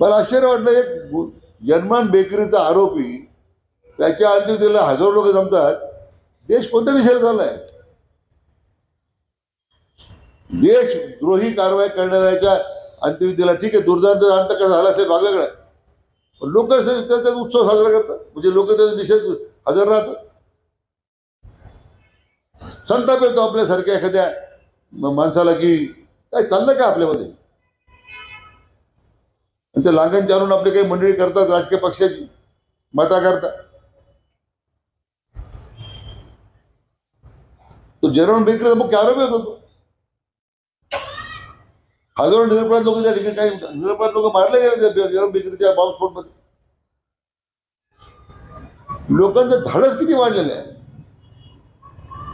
मला आश्चर्य वाटलं एक जन्मान बेकरीचा आरोपी त्याच्या अंतिमतेला हजारो लोक जमतात. देश कोणत्या दिशेला चाललाय? देशद्रोही कारवाई करणाऱ्याच्या अंत्यविधीला ठीक आहे दुर्दांत अंत कसा झाला असेल भाग वेगळा पण लोक त्याचा उत्सव साजरा करतात. म्हणजे लोक त्याच्या दिशेत हजर राहतात. संताप येतो आपल्यासारख्या एखाद्या माणसाला की काय चाललं का आपल्यामध्ये? आणि ते लांगण जाणून आपली काही मंडळी करतात राजकीय पक्षाची मता करता तो जर्मन बेकरीचा मुख्य आरोपी होता तो. हजारो निरपराध लोक त्या ठिकाणी काही निरपराध लोक मारले गेले त्या जर्मन बेकरीच्या बॉम्बस्फोटमध्ये लोकांचं धाडस किती वाढलेलं आहे?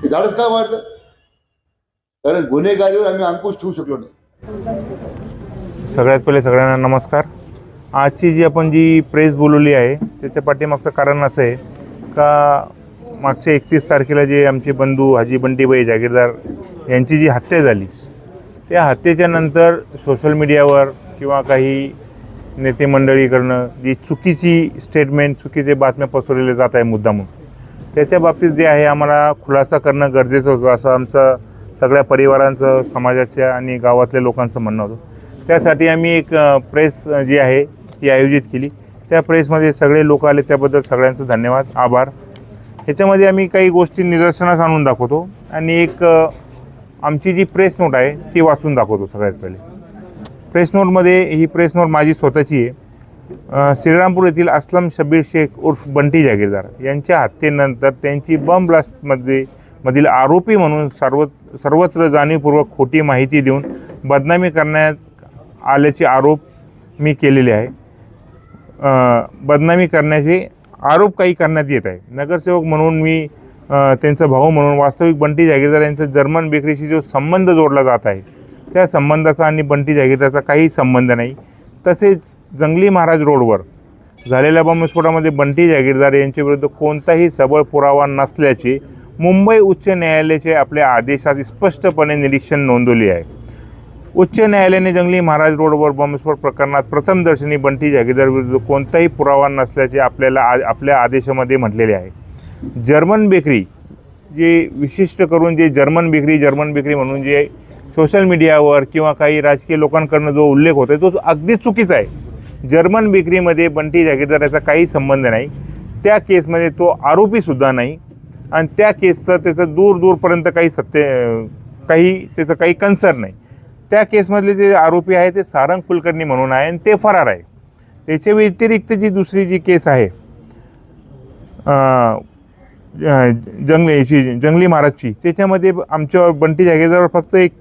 हे धाडस काय वाढलं? कारण गुन्हेगारीवर आम्ही अंकुश ठेवू शकलो नाही. सगळ्यात पहिले सगळ्यांना नमस्कार. आजची जी आपण जी प्रेस बोलवली आहे त्याच्या पाठीमागचं कारण असं आहे का मागच्या एकतीस तारखेला जे आमचे बंधू हाजी बंटीबाई जागीरदार यांची जी हत्या झाली त्या हत्येच्या नंतर सोशल मीडियावर किंवा काही नेते मंडळीकडनं जी चुकीची स्टेटमेंट चुकीचे बातम्या पसरवले जात आहे मुद्दामून त्याच्या बाबतीत जे आहे आम्हाला खुलासा करणं गरजेचं होतं असं आमचं सगळ्या परिवारांचं समाजाच्या आणि गावातल्या लोकांचं म्हणणं होतं. त्यासाठी आम्ही एक प्रेस जी आहे ती आयोजित केली. त्या प्रेसमध्ये सगळे लोक आले त्याबद्दल सगळ्यांचं धन्यवाद आभार. ह्याच्यामध्ये आम्ही काही गोष्टी निदर्शनास आणून दाखवतो आणि एक आमची जी प्रेस नोट आहे ती वाचून दाखवतो सगळ्यात पहिले. प्रेस नोटमध्ये ही प्रेस नोट माझी स्वतःची आहे. श्रीरामपूर येथील असलम शबीर शेख उर्फ बंटी जागीरदार यांच्या हत्येनंतर त्यांची बम ब्लास्टमध्ये मधील आरोपी म्हणून सर्व सर्वत्र जाणीवपूर्वक खोटी माहिती देऊन बदनामी करण्यात आल्याचे आरोप मी केलेले आहे. बदनामी करण्याचे आरोप काही करण्यात येत आहे. नगरसेवक म्हणून मी त्यांचा भाऊ म्हणून वास्तविक बंटी जागीरदार यांचा जर्मन बेकरीशी जो संबंध जोडला जात आहे त्या संबंधाचा आणि बंटी जागीरदारचा काही संबंध नाही. तसेच जंगली महाराज रोडवर झालेल्या बॉम्बस्फोटामध्ये बंटी जागीरदार यांच्याविरुद्ध कोणताही सबळ पुरावा नसल्याचे मुंबई उच्च न्यायालयाचे आपल्या आदेशात स्पष्टपणे निरीक्षण नोंदवले आहे. उच्च न्यायालयाने जंगली महाराज रोडवर बॉम्बस्फोट प्रकरणात प्रथमदर्शनी बंटी जागीरदार विरुद्ध कोणताही पुरावा नसल्याचे आपल्याला आ- आपल्या आदेशामध्ये म्हटलेले आहे. जर्मन बेकरी जे विशिष्ट करून जे जर्मन बेकरी जर्मन बेकरी म्हणून जे सोशल मीडियावर किंवा काही राजकीय लोकांकडनं जो उल्लेख होतो तो अगदी चुकीचा आहे. जर्मन बेकरीमध्ये बंटी जागीरदार याचा काही संबंध नाही. त्या केसमध्ये तो आरोपीसुद्धा नाही. आणि त्या केसचं त्याचं दूर दूरपर्यंत काही सत्य काही त्याचं काही कन्सर्न नाही. त्या केसमधले जे आरोपी आहे ते सारंग कुलकर्णी म्हणून आहे आणि ते फरार आहे. त्याच्या व्यतिरिक्त जी दुसरी जी केस आहे जंगलीची जंगली महाराजची त्याच्यामध्ये आमच्या बंटी जागेजवळ फक्त एक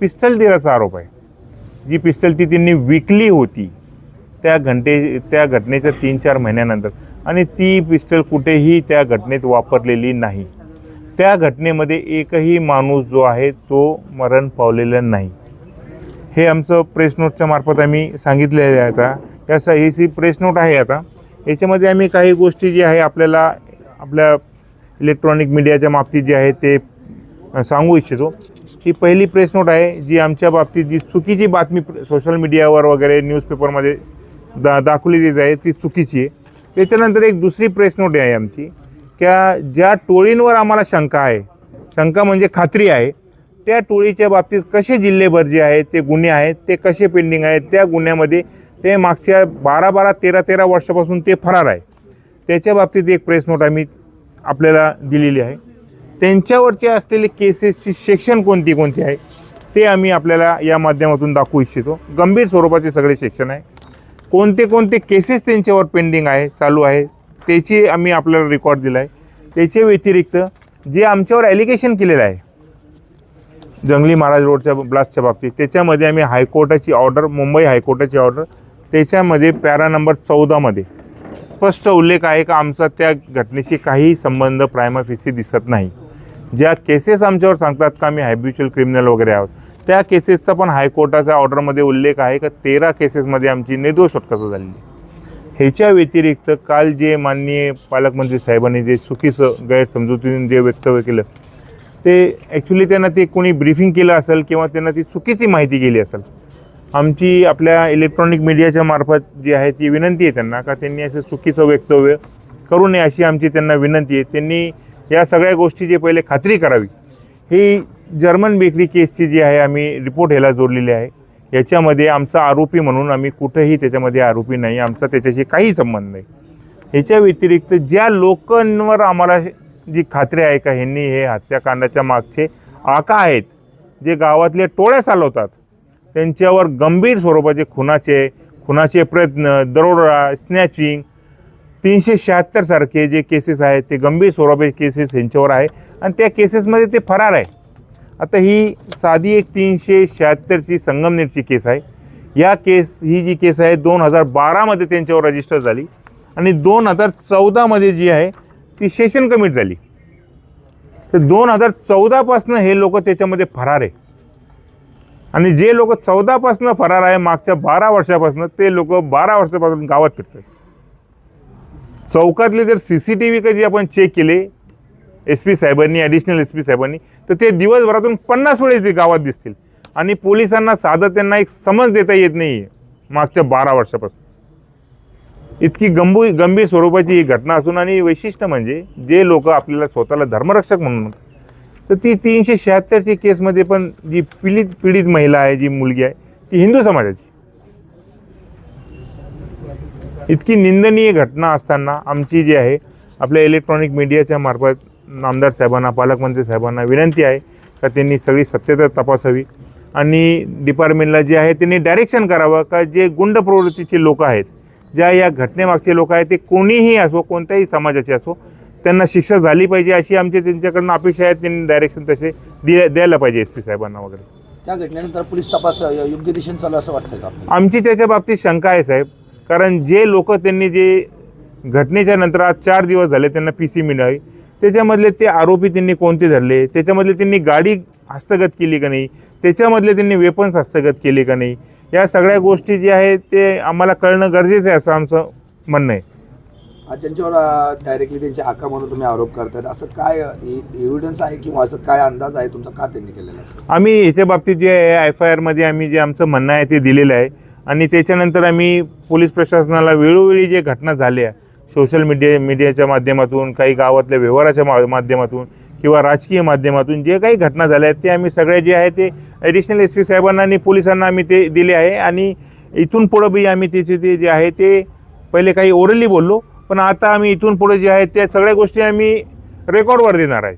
पिस्टल दिल्याचा आरोप आहे. जी पिस्टल ती त्यांनी विकली होती. त्या घंटे त्या घटनेच्या तीन चार महिन्यानंतर. आणि ती पिस्टल कुठेही त्या घटनेत वापरलेली नाही. त्या घटनेमध्ये एकही माणूस जो आहे तो मरण पावलेला नाही. हे आमचं प्रेस नोटच्या मार्फत आम्ही सांगितलेलं आहे आता. याचा ही सी प्रेस नोट आहे आता याच्यामध्ये आम्ही काही गोष्टी जी आहे आपल्याला आपल्या इलेक्ट्रॉनिक मीडियाच्या बाबतीत जे आहे ते सांगू इच्छितो. ही पहिली प्रेस नोट आहे जी आमच्या बाबतीत जी चुकीची बातमी सोशल मीडियावर वगैरे न्यूजपेपरमध्ये दा दाखवली जात आहे ती चुकीची आहे. त्याच्यानंतर एक दुसरी प्रेस नोट आहे आमची त्या ज्या टोळींवर आम्हाला शंका आहे. शंका म्हणजे खात्री आहे. त्या टोळीच्या बाबतीत कसे जिल्हेभर जे आहेत ते गुन्हे आहेत ते कसे पेंडिंग आहेत त्या गुन्ह्यामध्ये ते मागच्या बारा बारा तेरा तेरा वर्षापासून ते फरार आहे. त्याच्या बाबतीत एक प्रेस नोट आम्ही आपल्याला दिलेली आहे. त्यांच्यावरचे असलेले केसेसची सेक्शन कोणती कोणती आहे ते आम्ही आपल्याला या माध्यमातून दाखवू इच्छितो. गंभीर स्वरूपाचे सगळे सेक्शन आहे. कोणते कोणते केसेस त्यांच्यावर पेंडिंग आहे चालू आहे त्याची आम्ही आपल्याला रेकॉर्ड दिला आहे त्याच्या व्यतिरिक्त जे आमच्यावर ॲलिगेशन केलेलं आहे जंगली महाराज रोडच्या ब्लास्टच्या बाबतीत. त्याच्यामध्ये आम्ही हायकोर्टाची ऑर्डर मुंबई हायकोर्टाची ऑर्डर त्याच्यामध्ये पॅरा नंबर चौदामध्ये. स्पष्ट उल्लेख आहे का आमचा त्या घटनेशी काहीही संबंध प्रायमाफिसी दिसत नाही. ज्या केसेस आमच्यावर सांगतात का आम्ही हॅब्युच्युअल क्रिमिनल वगैरे आहोत त्या केसेसचा पण हायकोर्टाच्या ऑर्डरमध्ये उल्लेख आहे का तेरा केसेसमध्ये आमची निर्दोष सुटका झालेली ह्याच्या व्यतिरिक्त काल जे माननीय पालकमंत्री साहेबांनी जे चुकीचं गैरसमजुतीने जे वक्तव्य केलं ते ॲक्च्युली त्यांना ते कोणी ब्रीफिंग केलं असेल किंवा त्यांना ती चुकीची माहिती गेली असेल आमची आपल्या इलेक्ट्रॉनिक मीडियाच्या मार्फत जी आहे ती विनंती आहे त्यांना का त्यांनी असं चुकीचं वक्तव्य करू नये अशी आमची त्यांना विनंती आहे. त्यांनी या सगळ्या गोष्टीची पहिले खात्री करावी. ही जर्मन बेकरी केसची जी आहे आम्ही रिपोर्ट ह्याला जोडलेली आहे. याच्यामध्ये आमचा आरोपी म्हणून आम्ही कुठंही त्याच्यामध्ये आरोपी नाही. आमचा त्याच्याशी काही संबंध नाही. ह्याच्या व्यतिरिक्त ज्या लोकांवर आम्हाला जी खात्री आहे का ह्यांनी हे हत्याकांडाच्या मागचे आका आहेत जे गावातले टोळ्या चालवतात त्यांच्यावर गंभीर स्वरूपाचे खुनाचे खुनाचे प्रयत्न दरोडा स्नॅचिंग तीनशे शहात्तरसारखे जे केसेस आहेत ते गंभीर स्वरूपाचे केसेस यांच्यावर आहे आणि त्या केसेसमध्ये ते फरार आहे. आता ही साधी एक तीनशे शहात्तरची संगमनेरची केस आहे. या केस ही जी केस आहे दोन हजार बारामध्ये त्यांच्यावर रजिस्टर झाली आणि दोन हजार चौदामध्ये जी आहे ती सेशन कमिट झाली. तर दोन हजार चौदापासनं हे लोक त्याच्यामध्ये फरार आहे. आणि जे लोक चौदापासनं फरार आहे मागच्या बारा वर्षापासून ते लोक बारा वर्षापासून गावात फिरतात. चौकातले जर सी सी टी व्ही कधी आपण चेक केले एस पी साहेबांनी ॲडिशनल एस पी साहेबांनी तर ते दिवसभरातून पन्नास वेळेस ते गावात दिसतील. आणि पोलिसांना साधं त्यांना एक समज देता येत नाही आहे मागच्या बारा वर्षापासून. इतकी गंभू गंभीर स्वरूपाची ही घटना असून आणि वैशिष्ट्य म्हणजे जे लोक आपल्याला स्वतःला धर्मरक्षक म्हणून म्हणतात, तर ती तीनशे शहात्तरची केसमध्ये पण जी पीडित पीडित महिला आहे जी मुलगी आहे ती हिंदू समाजाची. इतकी निंदनीय घटना असताना आमची जी आहे आपल्या इलेक्ट्रॉनिक मीडियाच्या मार्फत आमदार साहेबांना पालकमंत्री साहेबांना विनंती आहे का त्यांनी सगळी सत्यता तपासावी आणि डिपार्टमेंटला जे आहे त्यांनी डायरेक्शन करावं का जे गुंड प्रवृत्तीचे लोक आहेत ज्या या घटनेमागचे लोक आहेत ते कोणीही असो कोणत्याही समाजाचे असो त्यांना शिक्षा झाली पाहिजे अशी आमची त्यांच्याकडनं अपेक्षा आहे त्यांनी डायरेक्शन तसे दिल्या द्यायला पाहिजे एस पी साहेबांना वगैरे. त्या घटनेनंतर पोलीस तपास योग्य दिशेने चालू असं वाटतंय का? आमची त्याच्या बाबतीत शंका आहे साहेब. कारण जे लोक त्यांनी जे घटनेच्या नंतर आज चार दिवस झाले त्यांना पी सी मिळाली. त्याच्यामधले ते आरोपी त्यांनी कोणते धरले? त्याच्यामधले त्यांनी गाडी हस्तगत केली का नाही? त्याच्यामधले त्यांनी वेपन्स हस्तगत केले का नाही? या सगळ्या गोष्टी जे आहेत ते आम्हाला कळणं गरजेचं आहे असं आमचं म्हणणं आहे. त्यांच्यावर डायरेक्टली त्यांचे आका म्हणून तुम्ही आरोप करतायत असं काय एव्हिडन्स आहे किंवा असं काय अंदाज आहे तुमचा? का त्यांनी केलेला आम्ही याच्या बाबतीत जे एफ आय आरमध्ये आम्ही जे आमचं म्हणणं आहे ते दिलेलं आहे. आणि त्याच्यानंतर आम्ही पोलीस प्रशासनाला वेळोवेळी जे घटना झाल्या सोशल मीडिया मीडियाच्या माध्यमातून काही गावातल्या व्यवहाराच्या मा माध्यमातून किंवा राजकीय माध्यमातून जे काही घटना झाल्या आहेत ते आम्ही सगळे जे आहे ते ॲडिशनल एस पी साहेबांना आणि पोलिसांना आम्ही ते दिले आहे. आणि इथून पुढं बी आम्ही त्याचे ते जे आहे ते पहिले काही ओरली बोललो पण आता आम्ही इथून पुढे जे आहे त्या सगळ्या गोष्टी आम्ही रेकॉर्डवर देणार आहे.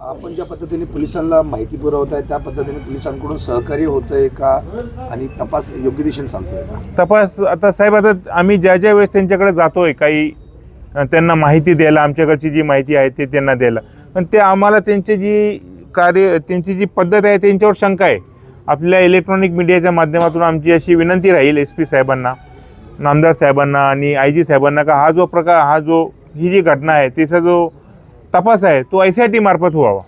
आपण ज्या पद्धतीने पोलिसांना माहिती पुरवत आहे त्या पद्धतीने पोलिसांकडून सहकार्य होतंय का? आणि तपास योग्य दिशेने चालतोय का? तपास आता साहेब आता आम्ही ज्या ज्या वेळेस त्यांच्याकडे जातोय काही अ, त्यांना माहिती द्यायला आमच्याकडची जी माहिती आहे ते त्यांना द्यायला. पण ते आम्हाला त्यांची जी कार्य त्यांची जी पद्धत आहे त्यांच्यावर शंका आहे. आपल्या इलेक्ट्रॉनिक मीडियाच्या माध्यमातून आमची अशी विनंती राहील एस पी साहेबांना नामदार साहेबांना आणि आय जी साहेबांना का हा जो प्रकार हा जो ही जी घटना आहे तिचा जो तपास आहे तो आय सी आय टी मार्फत व्हावा.